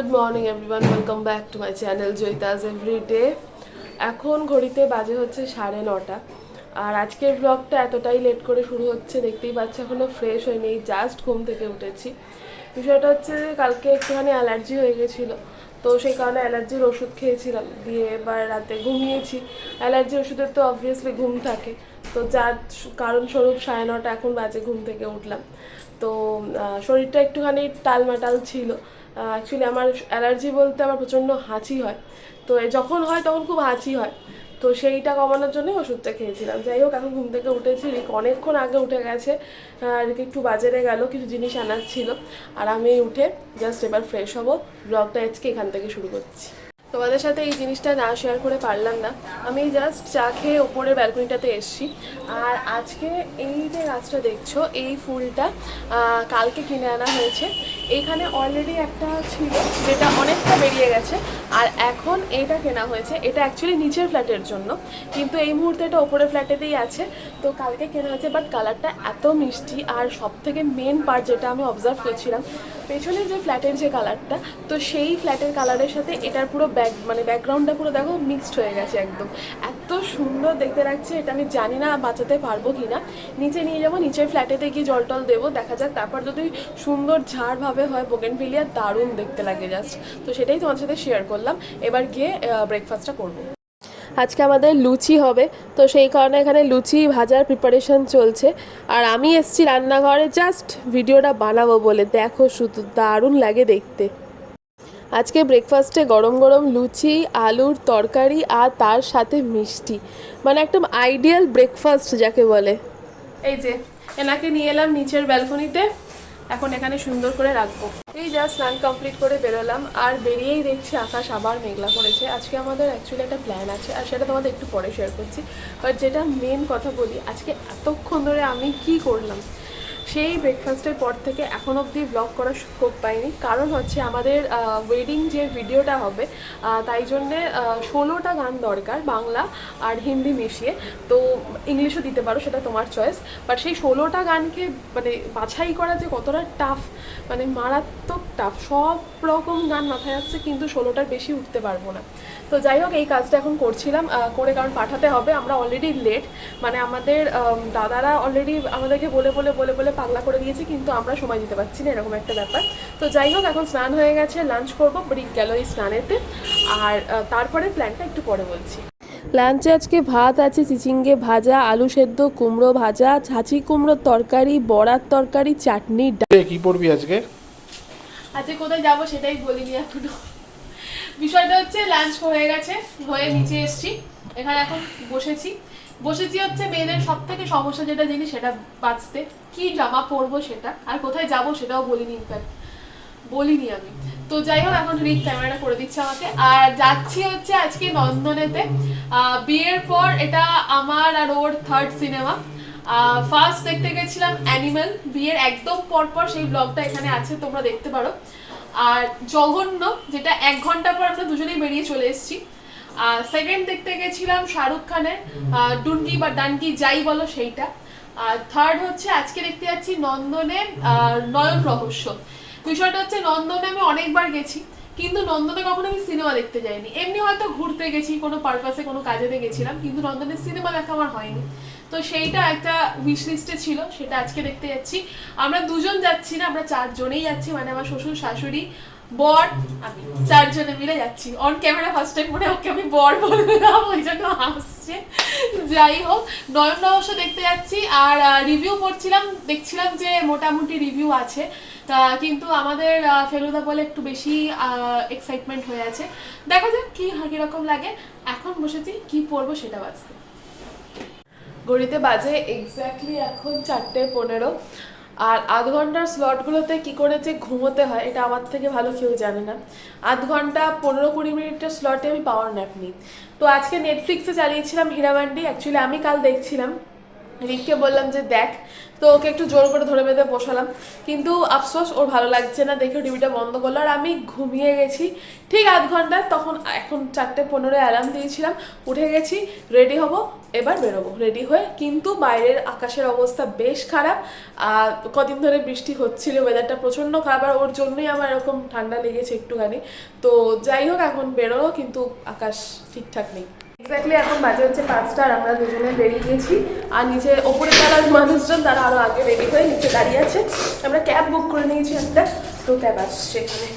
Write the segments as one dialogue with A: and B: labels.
A: Good morning everyone welcome back to my channel Joyita's everyday এখন ঘড়িতে বাজে হচ্ছে সাড়ে নটা। আর আজকের ব্লগটা এতটাই লেট করে শুরু হচ্ছে, দেখতেই পাচ্ছি এখনও ফ্রেশ হয়নি জাস্ট ঘুম থেকে উঠেছি। বিষয়টা হচ্ছে যে কালকে একটুখানি অ্যালার্জি হয়ে গেছিল, তো সেই কারণে অ্যালার্জির ওষুধ খেয়েছিলাম। দিয়ে এবার রাতে ঘুমিয়েছি। অ্যালার্জি ওষুধের তো অবভিয়াসলি ঘুম থাকে। তো যার কারণস্বরূপ সাড়ে নটা এখন বাজে, ঘুম থেকে উঠলাম। তো শরীরটা একটুখানি টালমাটাল ছিল। অ্যাকচুয়ালি আমার অ্যালার্জি বলতে আমার প্রচণ্ড হাঁচি হয়। তো যখন হয় তখন খুব হাঁচি হয়। তো সেইটা কমানোর জন্যই ওষুধটা খেয়েছিলাম। যাই হোক, এখন ঘুম থেকে উঠেছি। রিক অনেকক্ষণ আগে উঠে গেছে। রিক একটু বাজারে গেল, কিছু জিনিস আনার ছিল। আর আমি উঠে জাস্ট এবার ফ্রেশ হব। ব্লগটা আজকে এখান থেকে শুরু করছি। তোমাদের সাথে এই জিনিসটা না শেয়ার করে পারলাম না। আমি জাস্ট চা খেয়ে ওপরের ব্যালকনিটাতে এসেছি। আর আজকে এই যে গাছটা দেখছ, এই ফুলটা কালকে কিনে আনা হয়েছে। এখানে অলরেডি একটা ছিল, যেটা অনেকটা বেরিয়ে গেছে। আর এখন এটা কেনা হয়েছে। এটা অ্যাকচুয়ালি নিচের ফ্ল্যাটের জন্য। কিন্তু এই মুহূর্তে এটা ওপরের ফ্ল্যাটেতেই আছে। তো কালকে কেনা হয়েছে বাট কালারটা এত মিষ্টি। আর সব থেকে মেন পার্ট যেটা আমি অবজার্ভ করছিলাম, পেছনের যে ফ্ল্যাটের যে কালারটা তো সেই ফ্ল্যাটের কালারের সাথে এটার পুরো ব্যাক মানে ব্যাকগ্রাউন্ডটা পুরো দেখো মিক্সড হয়ে গেছে একদম। এত সুন্দর দেখতে লাগছে, এটা আমি জানি না বাঁচাতে পারব কি না নিচে নিয়ে যাব, নিচের ফ্ল্যাটেতে গিয়ে জল টল দেবো, দেখা যাক। তারপর যদি সুন্দর ঝাড়ভাবে হয় বোগেনভিলিয়া দারুণ দেখতে লাগে জাস্ট তো সেটাই তোমার সাথে শেয়ার করলাম। এবার গিয়ে ব্রেকফাস্টটা করব। আজকে আমাদের লুচি হবে, তো সেই কারণে এখানে লুচি ভাজার প্রিপারেশন চলছে। আর আমি এসছি রান্নাঘরে জাস্ট ভিডিওটা বানাবো বলে। দেখো শুধু দারুণ লাগে দেখতে। আজকে ব্রেকফাস্টে গরম গরম লুচি, আলুর তরকারি আর তার সাথে মিষ্টি। মানে একদম আইডিয়াল ব্রেকফাস্ট যাকে বলে। এই যে, এনাকে নিয়ে এলাম নিচের ব্যালকনিতে এখন এখানে সুন্দর করে রাখব। এই জাস্ট স্নান কমপ্লিট করে বেরোলাম, আর বেরিয়েই দেখছি আকাশ আবার মেঘলা করেছে। আজকে আমাদের অ্যাকচুয়ালি একটা প্ল্যান আছে, আর সেটা তোমাদের একটু পরে শেয়ার করছি। বাট যেটা মেন কথা বলি, আজকে এতক্ষণ ধরে আমি কি করলাম? সেই ব্রেকফাস্টের পর থেকে এখন অবধি ব্লগ করার স্কোপ পাইনি। কারণ হচ্ছে আমাদের ওয়েডিং যে ভিডিওটা হবে তাই জন্যে ষোলোটা গান দরকার বাংলা আর হিন্দি মিশিয়ে। তো ইংলিশও দিতে পারো, সেটা তোমার চয়েস বাট সেই ষোলোটা গানকে মানে বাছাই করা যে কতটা টাফ মানে মারাত্মক টাফ সব রকম গান মাথায় আসছে, কিন্তু ষোলোটার বেশি উঠতে পারব না। তো যাই হোক এই কাজটা এখন করছিলাম করে কারণ পাঠাতে হবে। আমরা অলরেডি লেট মানে আমাদের দাদারা অলরেডি আমাদেরকে বলে বলে বলে বলে পাগলা করে দিয়েছে কিন্তু আমরা সময় দিতে পারছি না এরকম একটা ব্যাপার। তো যাই হোক এখন স্নান হয়ে গেছে লাঞ্চ করব ব্রিক গেল এই স্নানেতে। আর তারপরে প্ল্যানটা একটু পরে বলছি। লাঞ্চে আজকে ভাত আছে চিচিঙ্গে ভাজা আলু সেদ্ধ কুমড়ো ভাজা ছাঁচি কুমড়োর তরকারি বড়ার তরকারি চাটনি
B: কি পড়বি আজকে?
A: আজকে কোথায় যাব সেটাই বলিনি এখনও। বিষয়টা হচ্ছে লাঞ্চ হয়ে গেছে, হয়ে নিচে এসেছি। এখানে এখন বসেছি। বসেছি হচ্ছে মেয়েদের সব থেকে সমস্যা যেটা জিনিস, সেটা বাঁচতে। কি জামা পরবো সেটা? আর কোথায় যাব সেটাও বলিনি ইনফ্যাক্ট বলিনি আমি। তো যাই হোক, এখন রিক ক্যামেরাটা করে দিচ্ছে আমাকে। আর যাচ্ছি হচ্ছে আজকে নন্দনেতে। বিয়ের পর এটা আমার আর ওর থার্ড সিনেমা ফার্স্ট দেখতে গেছিলাম অ্যানিমেল বিয়ের একদম পর পর সেই ব্লগটা এখানে আছে, তোমরা দেখতে পারো। আর জঘন্য, যেটা এক ঘণ্টা পর আমরা দুজনেই বেরিয়ে চলে এসেছি। আর সেকেন্ড দেখতে গেছিলাম শাহরুখ খানের ডুনকি বা ডানকি যাই বলো সেইটা। আর থার্ড হচ্ছে আজকে দেখতে যাচ্ছি নন্দনে নয়ন রহস্য। বিষয়টা হচ্ছে নন্দনে আমি অনেকবার গেছি, কিন্তু নন্দনে কখনো আমি সিনেমা দেখতে যাইনি। এমনি হয়তো ঘুরতে গেছি, কোনো পারপাসে কোনো কাজেতে গেছিলাম, কিন্তু নন্দনে সিনেমা দেখা আমার হয়নি। তো সেইটা একটা উইশ লিস্টে ছিল, সেটা আজকে দেখতে যাচ্ছি। আমরা দুজন যাচ্ছি না, আমরা চারজনেই যাচ্ছি মানে আমার শ্বশুর, শাশুড়ি, বর, আমি চারজনে মিলে যাচ্ছি। অন ক্যামেরা ফার্স্ট টাইম মনে ওকে আমি বর বলে বললাম, ওই জন্য হাসছে যাই হোক, নয়ন রহস্য দেখতে যাচ্ছি, আর রিভিউ পড়ছিলাম দেখছিলাম যে মোটামুটি রিভিউ আছে। কিন্তু আমাদের ফেলুদা বলে একটু বেশি এক্সাইটমেন্ট হয়ে আছে। দেখা যাক কি কীরকম লাগে। এখন বসেছি, কি পড়ব সেটা বাঁচতে ঘড়িতে বাজে এক্স্যাক্টলি এখন চারটে পনেরো। আর আধ ঘণ্টার স্লটগুলোতে কি করে যে ঘুমোতে হয়, এটা আমার থেকে ভালো কেউ জানে না। আধ ঘণ্টা পনেরো কুড়ি মিনিটের স্লটে আমি পাওয়ার ন্যাপ নিই। তো আজকে নেটফ্লিক্সে চালিয়েছিলাম হীরামান্ডি অ্যাকচুয়ালি আমি কাল দেখছিলাম। রিককে বললাম যে দেখ, তো ওকে একটু জোর করে ধরে বেঁধে বসালাম। কিন্তু আফসোস, ওর ভালো লাগছে না দেখে টিভিটা বন্ধ করল। আর আমি ঘুমিয়ে গেছি। ঠিক আধ ঘন্টায় তখন এখন চারটে পনেরো অ্যালার্ম দিয়েছিলাম। উঠে গেছি রেডি হব। এবার বেরোবো রেডি হয়ে। কিন্তু বাইরের আকাশের অবস্থা বেশ খারাপ। কদিন ধরে বৃষ্টি হচ্ছিল ওয়েদারটা প্রচণ্ড খারাপ, আর ওর জন্যই আমার এরকম ঠান্ডা লেগেছে একটুখানি। তো যাই হোক, এখন বেরোবো, কিন্তু আকাশ ঠিকঠাক নেই। এক্স্যাক্টলি এখন বাজে হচ্ছে পাঁচটা, আর আমরা দুজনে বেরিয়ে গেছি। আর নিচে ওপরে যারা মানুষজন, তারা আরও আগে রেডি হয়ে নিচে দাঁড়িয়ে আছে। আমরা ক্যাব বুক করে নিয়েছি একটা, তো ক্যাব আসছে এখানে।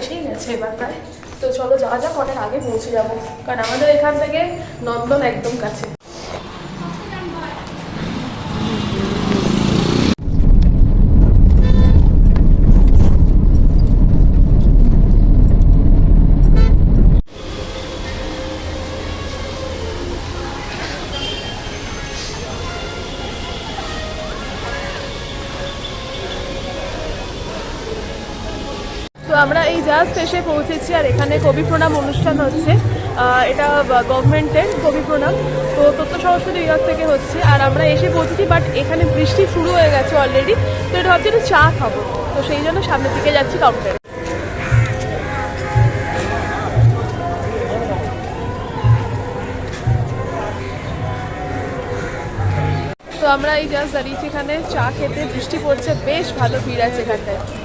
A: এসেই গেছে এবার প্রায়। তো চলো যাওয়া যাক, অনেক আগে পৌঁছে যাব। কারণ আমাদের এখান থেকে নন্দন একদম কাছে। আমরা এই জাস্ট এসে পৌঁছেছি আর এখানে কবি প্রণাম অনুষ্ঠান হচ্ছে। এটা গভর্নমেন্টের কবি প্রণাম। তো তথ্য সংস্কৃতি বিভাগ থেকে হচ্ছে। আর আমরা এসে পৌঁছেছি বাট এখানে বৃষ্টি শুরু হয়ে গেছে অলরেডি তো এটা ভাবছি একটু চা খাব। তো সেই জন্য সামনের দিকে যাচ্ছি কাউন্টারে তো আমরা এই জাস্ট দাঁড়িয়েছি এখানে। চা খেতে বৃষ্টি পড়ছে, বেশ ভালো ভিড় আছে এখানটায়।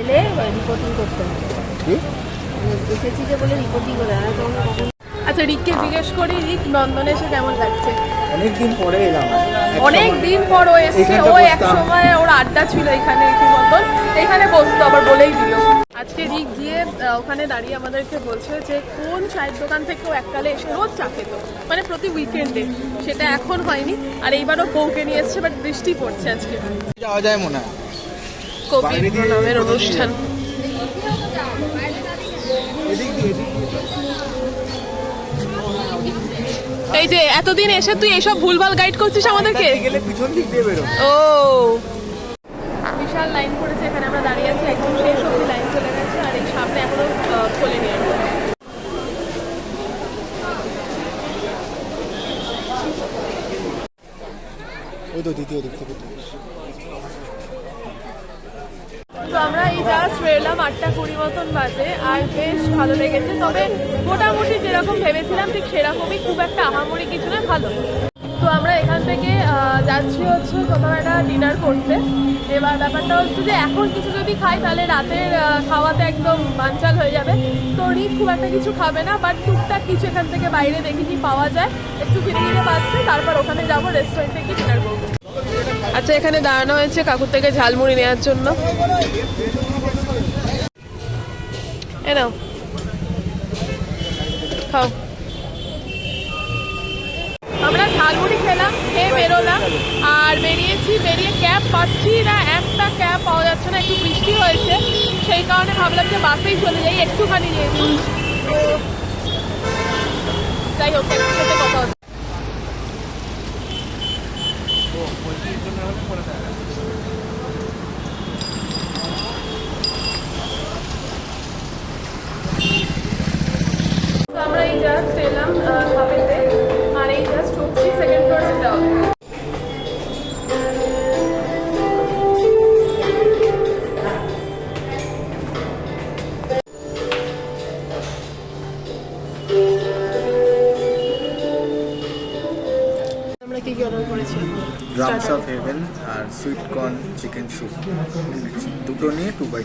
B: এলে রিপোর্টিং করতে হবে।
C: কি?
B: এসেছি যে বলে রিপোর্টিং করে আর তো কখন
A: আচ্ছা রিককে জিজ্ঞেস করি রিক নন্দনে এসে কেমন লাগছে?
C: অনেকদিন পরে এলাম। এক
A: অনেক দিন পর ও এসছে ও এক সময় ওর আড্ডা ছিল এখানে মতন এখানে বসতো আবার বলেই দিল আজকে রিক গিয়ে ওখানে দাঁড়িয়ে আমাদেরকে বলছে যে কোন চায়ের দোকান থেকে ও এককালে এসে রোজ চা খেত? মানে প্রতি উইকেন্ডে সেটা এখন হয়নি। আর এইবারও বউকে নিয়ে এসছে বাট বৃষ্টি পড়ছে আজকে।
C: যাওয়া যায় মনে হয়।
A: কবি প্রণামের অনুষ্ঠান। এই যে এতদিন এসে তুই এসব ভুলভাল গাইড করছিস আমাদেরকে? ও। বিশাল লাইন পড়েছে এখানে আমরা দাঁড়িয়ে আছি একদম শেষ অব্দি লাইন চলে গেছে আর এই সামনে এখনও আহ, খোলেনি আর কি।
C: ওই তো দ্বিতীয় দিক থেকে তো।
A: আমরা এই জাস্ট বেরলাম আটটা কুড়ি মতন বাজে, আর বেশ ভালো লেগেছে। তবে মোটামুটি যেরকম ভেবেছিলাম, ঠিক সেরকমই খুব একটা আহামরি কিছু না, ভালো। তো আমরা এখান থেকে যাচ্ছি হচ্ছে কোথাও একটা ডিনার করতে। এবার ব্যাপারটা হচ্ছে যে এখন কিছু যদি খাই, তাহলে রাতের খাওয়াতে একদম বানচাল হয়ে যাবে। তো রিক খুব একটা কিছু খাবে না বাট টুকটাক কিছু এখান থেকে বাইরে দেখি কি পাওয়া যায়। একটু কিনে কিনে পাচ্ছে, তারপর ওখানে যাব রেস্টুরেন্টে গিয়ে ডিনার করব। আচ্ছা এখানে দাঁড়ানো হয়েছে কাকুর থেকে ঝালমুড়ি নেওয়ার জন্য। এ নাও। খাও। আমরা ঝালমুড়ি খেলাম, খেয়ে বেরোলাম, আর বেরিয়েছি, বেরিয়ে ক্যাব পাচ্ছি না, একটা ক্যাব পাওয়া যাচ্ছে না, একটু বৃষ্টি হয়েছে, সেই কারণে ভাবলাম যে বাসেই চলে যাই, একটুখানি যেহেতু যাই হোক কথা হচ্ছে তো আমরা এই জাস্ট এলাম খাবেতে আর এই জাস্ট ঢুকছি সেকেন্ড ফ্লোর যেতে হবে আমরা কি কি অর্ডার করেছি?
C: ড্রামস অফ হেভেন আর সুইট কর্ন চিকেন স্যুপ দুটো নিয়ে two by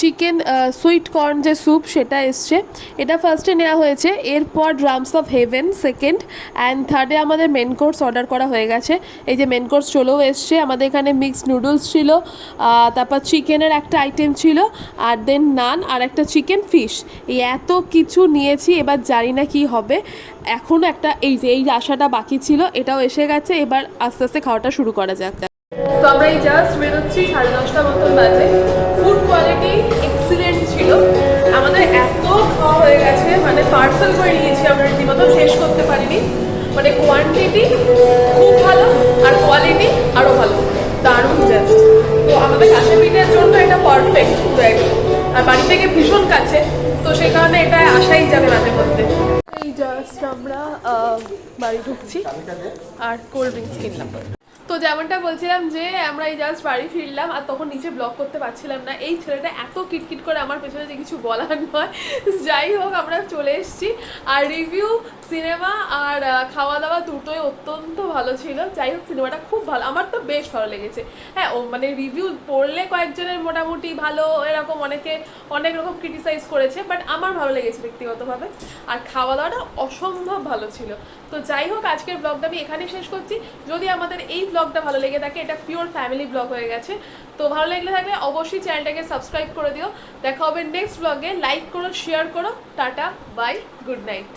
A: chicken sweet corn যে স্যুপ সেটা এসছে। এটা ফার্স্টে নেওয়া হয়েছে। এরপর drums of heaven second and থার্ডে আমাদের মেন কোর্স অর্ডার করা হয়ে গেছে। এই যে মেন কোর্স চলেও এসছে। আমাদের এখানে মিক্সড নুডলস ছিল তারপর চিকেনের একটা আইটেম ছিল, আর দেন নান আর একটা চিকেন ফিশ এই এত কিছু নিয়েছি, এবার জানি না কি হবে। এখনও একটা এই যে, এই আশাটা বাকি ছিল, এটাও এসে গেছে। এবার আস্তে আস্তে খাওয়াটা শুরু করা যাক। তো আমরা এই জাস্ট বেরোচ্ছি সাড়ে দশটা মতন বাজে। ফুড কোয়ালিটি এক্সিলেন্ট ছিল। আমাদের এত খাওয়া হয়ে গেছে মানে পার্সেল করে নিয়েছি আমরা রীতিমতো, শেষ করতে পারিনি। মানে কোয়ান্টিটি খুব ভালো, আর কোয়ালিটি আরও ভালো। দারুণ জাস্ট তো আমাদের কাছে পিঠের জন্য এটা পারফেক্ট পুরো একদম আর বাড়ি থেকে ভীষণ কাছে, তো সেই কারণে এটা আসাই যাবে মাঝে মধ্যে। এই জাস্ট আমরা বাড়ি ঢুকছি, আর কোল্ড ড্রিঙ্কস কিনলাম। তো যেমনটা বলছিলাম যে আমরা এই জাস্ট বাড়ি ফিরলাম আর তখন নিচে ব্লগ করতে পারছিলাম না। এই ছেলেটা এত কিটকিট করে আমার পেছনে যে কিছু বলার নয়। যাই হোক, আমরা চলে এসেছি। আর রিভিউ সিনেমা আর খাওয়া দাওয়া দুটোই অত্যন্ত ভালো ছিল। যাই হোক সিনেমাটা খুব ভালো। আমার তো বেশ ভালো লেগেছে। হ্যাঁ ও মানে রিভিউ পড়লে কয়েকজনের মোটামুটি ভালো, এরকম অনেকে অনেক রকম ক্রিটিসাইজ করেছে বাট আমার ভালো লেগেছে ব্যক্তিগতভাবে। আর খাওয়া দাওয়াটা অসম্ভব ভালো ছিল। তো যাই হোক, আজকের ব্লগটা আমি এখানেই শেষ করছি। যদি আমাদের এই ব্লগটা ভালো লেগে থাকে, এটা পিওর ফ্যামিলি ব্লগ হয়ে গেছে। তো ভালো লাগলে থাকলে অবশ্যই চ্যানেলটাকে সাবস্ক্রাইব করে দিও। দেখা হবে নেক্সট ব্লগে লাইক করো শেয়ার করো। Tata bye good night